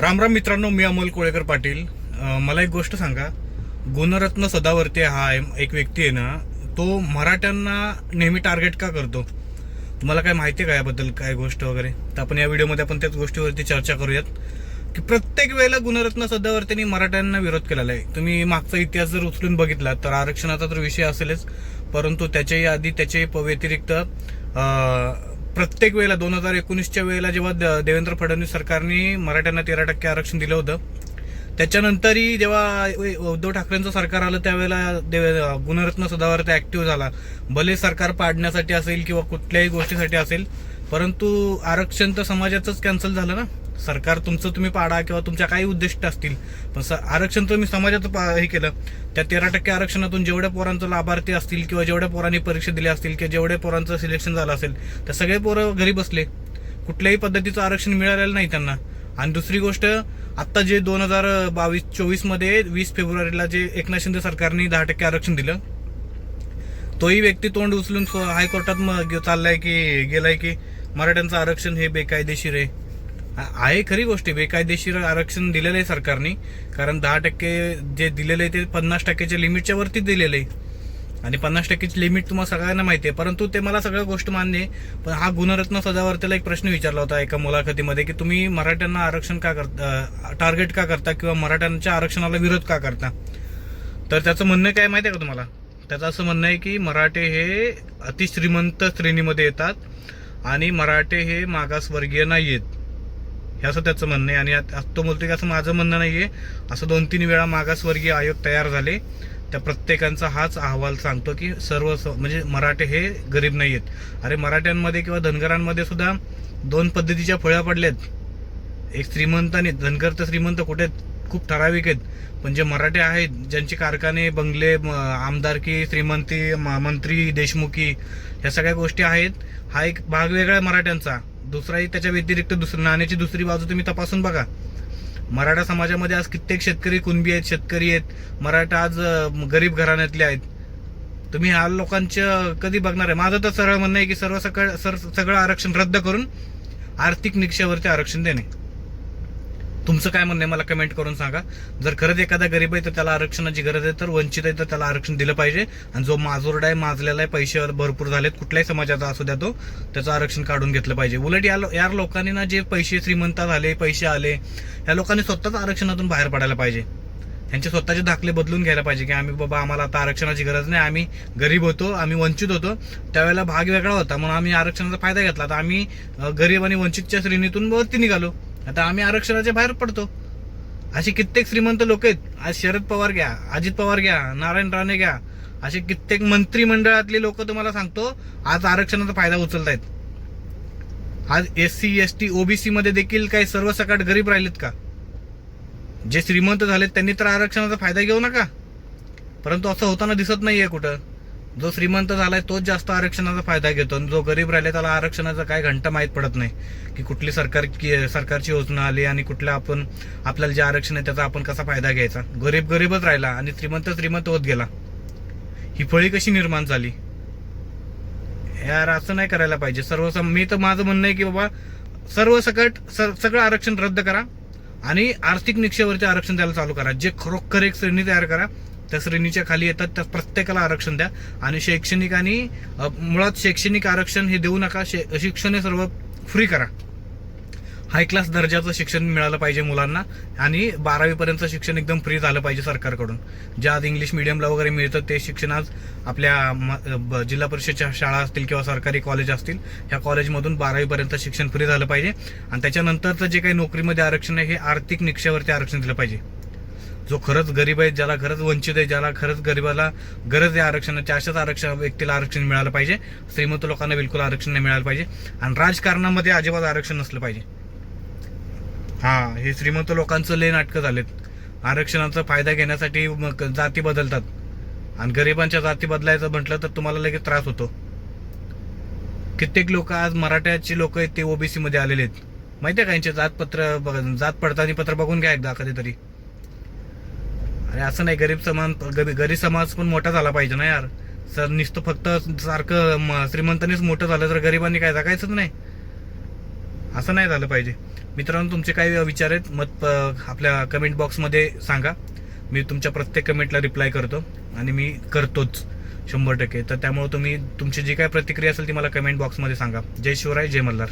राम राम मित्रांनो मी अमोल कोळेकर पाटील. मला एक गोष्ट सांगा. गुणरत्न सदावर्ते हा एक व्यक्ती आहे ना तो मराठ्यांना नेहमी टार्गेट का करतो? तुम्हाला काय माहिती आहे का याबद्दल काय गोष्ट वगैरे? तर आपण या व्हिडिओमध्ये आपण त्याच गोष्टीवरती चर्चा करूयात. की प्रत्येक वेळेला गुणरत्न सदावर्तेनी मराठ्यांना विरोध केलेला आहे. तुम्ही मागचा इतिहास जर उचलून बघितला तर आरक्षणाचा तर विषय असेलच. परंतु त्याच्याही आधी त्याच्याही प- व्यतिरिक्त प्रत्येक वेळेला दोन हजार एकोणीसच्या वेळेला जेव्हा द- देवेंद्र फडणवीस सरकारने मराठ्यांना तेरा टक्के आरक्षण दिलं होतं त्याच्यानंतरही जेव्हा उद्धव ठाकरेंचं सरकार आलं त्यावेळेला देवे गुणरत्न सदावर्ते ऍक्टिव्ह झाला. भले सरकार पाडण्यासाठी असेल किंवा कुठल्याही गोष्टीसाठी असेल परंतु आरक्षण तर समाजाचंच कॅन्सल झालं ना? सरकार तुमचं तुम्ही पाडा किंवा तुमच्या काही उद्दिष्ट असतील पण स- आरक्षण तुम्ही समाजात हे केलं त्या तेरा टक्के आरक्षणातून जेवढ्या पोरांचं लाभार्थी असतील किंवा जेवढ्या पोरांनी परीक्षा दिल्या असतील किंवा जेवढ्या पोरांचं सिलेक्शन झालं असेल तर सगळे पोरं घरी बसले. कुठल्याही पद्धतीचं आरक्षण मिळालेलं नाही त्यांना. आणि दुसरी गोष्ट आत्ता जे दोन हजार बावीस चोवीसमध्ये वीस फेब्रुवारीला जे एकनाथ शिंदे सरकारने दहा टक्के आरक्षण दिलं तोही व्यक्ती तोंड उचलून हायकोर्टात मग चाललाय की गेलाय की मराठ्यांचं आरक्षण हे बेकायदेशीर आहे. आहे खरी गोष्ट. बेकायदेशीर आरक्षण दिलेलं आहे सरकारने. कारण दहा टक्के जे दिलेलं आहे ते पन्नास टक्क्याच्या लिमिटच्या वरती दिलेलं आहे आणि पन्नास टक्केची लिमिट तुम्हाला सगळ्यांना माहिती आहे. परंतु ते मला सगळ्या गोष्ट मान्य आहे. पण हा गुणरत्न सजावर्तीला एक प्रश्न विचारला होता एका मुलाखतीमध्ये की तुम्ही मराठ्यांना आरक्षण का करता टार्गेट का करता किंवा मराठ्यांच्या आरक्षणाला विरोध का करता? तर त्याचं म्हणणं काय माहिती आहे का तुम्हाला? त्याचं असं म्हणणं आहे की मराठे हे अतिश्रीमंत श्रेणीमध्ये येतात आणि मराठे हे मागासवर्गीय नाही आहेत हे असं त्याचं म्हणणं आहे. आणि तो बोलतोय की असं माझं म्हणणं नाही आहे असं दोन तीन वेळा मागासवर्गीय आयोग तयार झाले. त्या प्रत्येकांचा हाच अहवाल सांगतो की सर्व स- म्हणजे मराठे हे गरीब नाही आहेत अरे मराठ्यांमध्ये किंवा धनगरांमध्ये सुद्धा दोन पद्धतीच्या फळ्या पडल्यात. एक श्रीमंत आणि धनगर तर श्रीमंत कुठे खूप ठराविक आहेत. पण जे मराठे आहेत ज्यांचे कारखाने बंगले म- आमदारकी श्रीमंती मंत्री देशमुखी ह्या सगळ्या गोष्टी आहेत हा एक भाग वेगळा आहे मराठ्यांचा. दुसराही त्याच्या व्यतिरिक्त दुसरं नाण्याची दुसरी बाजू तुम्ही तपासून बघा. मराठा समाजामध्ये आज कित्येक शेतकरी कुणबी आहेत शेतकरी आहेत. मराठा आज गरीब घराण्यातले आहेत. तुम्ही हा लोकांचं कधी बघणार आहे? माझं तर सरळ म्हणणं आहे की सर्व सकळ सर सगळं आरक्षण रद्द करून आर्थिक निकषावरती आरक्षण देणे. तुमचं काय म्हणणं आहे? मला कमेंट करून सांगा. जर खरंच एखादा गरीब आहे तर त्याला आरक्षणाची गरज आहे तर वंचित आहे तर त्याला आरक्षण दिलं पाहिजे. आणि जो माजोरडा आहे माजलेला आहे पैसे भरपूर झालेत. कुठल्याही समाजाचा असू द्या तो त्याचं आरक्षण काढून घेतलं पाहिजे. उलट या लो- या लोकांनी ना जे पैसे श्रीमंत झाले पैसे आले या लोकांनी स्वतःच आरक्षणातून बाहेर पडायला पाहिजे. त्यांचे स्वतःचे दाखले बदलून घ्यायला पाहिजे की आम्ही बाबा आम्हाला आता आरक्षणाची गरज नाही. आम्ही गरीब होतो आम्ही वंचित होतो. त्यावेळेला भाग वेगळा होता. म्हणून आम्ही आरक्षणाचा फायदा घेतला. आता आम्ही गरीब आणि वंचितच्या श्रेणीतून वरती निघालो. आता आम्ही आरक्षणाच्या बाहेर पडतो. असे कित्येक श्रीमंत लोक आहेत. आज शरद पवार घ्या अजित पवार घ्या नारायण राणे घ्या असे कित्येक मंत्रिमंडळातले लोक तुम्हाला सांगतो आज आरक्षणाचा फायदा उचलत आहेत आज S C S T OBC मध्ये देखील काही सर्वसकट गरीब राहिलेत का? जे श्रीमंत झालेत त्यांनी तर आरक्षणाचा फायदा घेऊ नका. परंतु असं होताना दिसत नाहीये कुठं. जो श्रीमंत झालाय तोच जास्त आरक्षणाचा फायदा घेतो आणि जो गरीब राहिले त्याला आरक्षणाचा काय घंटा माहीत पडत नाही. की कुठली सरकार की- सरकारची योजना आली आणि कुठल्या आपण आपल्याला जे आरक्षण आहे त्याचा आपण कसा फायदा घ्यायचा? गरीब गरीबच राहिला आणि श्रीमंत श्रीमंत होत गेला. ही फळी कशी निर्माण झाली? यार असं नाही करायला पाहिजे. सर्व मी तर माझं म्हणणं आहे की बाबा सर्व सकट सर- सगळं आरक्षण रद्द करा आणि आर्थिक निक्षेवरचे आरक्षण द्यायला चालू करा. जे खरोखर एक श्रेणी तयार करा त्या श्रेणीच्या खाली येतात त्या प्रत्येकाला आरक्षण द्या. आणि शैक्षणिक आणि मुळात शैक्षणिक आरक्षण हे देऊ नका शे- शिक्षण हे सर्व फ्री करा. हाय क्लास दर्जाचं शिक्षण मिळालं पाहिजे मुलांना आणि बारावीपर्यंतचं शिक्षण एकदम फ्री झालं पाहिजे सरकारकडून. ज्या आज इंग्लिश मिडियमला वगैरे मिळतं ते शिक्षण आज आपल्या म- ब- जिल्हा परिषदच्या शाळा असतील किंवा सरकारी कॉलेज असतील ह्या कॉलेजमधून बारावीपर्यंत शिक्षण फ्री झालं पाहिजे. आणि त्याच्यानंतरचं जे काही नोकरीमध्ये आरक्षण आहे हे आर्थिक निकषावरती आरक्षण दिलं पाहिजे. जो खरंच गरीब आहे ज्याला खरंच वंचित आहे ज्याला खरंच गरीबाला गरज आहे आरक्षणाची अशाच आरक्षण व्यक्तीला आरक्षण मिळालं पाहिजे. श्रीमंत लोकांना बिलकुल आरक्षण नाही मिळालं पाहिजे. आणि राजकारणामध्ये अजिबात आरक्षण नसलं पाहिजे. हा हे श्रीमंत लोकांचं लय नाटकं झालेत. आरक्षणाचा फायदा घेण्यासाठी मग जाती बदलतात. आणि गरिबांच्या जाती बदलायचं म्हटलं तर तुम्हाला लगेच त्रास होतो. कित्येक लोक आज मराठ्याची लोक आहेत ते ओबीसीमध्ये आलेले आहेत. माहिती आहे का यांचे जातपत्र बघ- जात पडताळणी पत्र बघून घ्या एकदा कधीतरी. अरे असं नाही गरीब समान गरीब समाज पण मोठा झाला पाहिजे ना यार. सर नुसतं फक्त सारखं म- श्रीमंतांनीच मोठं झालं तर गरिबांनी काय जगायचंच नाही. असं नाही झालं पाहिजे. मित्रांनो तुमचे काही विचार आहेत मत प- आपल्या कमेंट बॉक्समध्ये सांगा. मी तुमच्या प्रत्येक कमेंटला रिप्लाय करतो आणि मी करतोच शंभर टक्के. तर त्यामुळे तुम्ही तुमची जी काय प्रतिक्रिया असेल ती मला कमेंट बॉक्समध्ये सांगा. जय शिवराय जय मल्हार.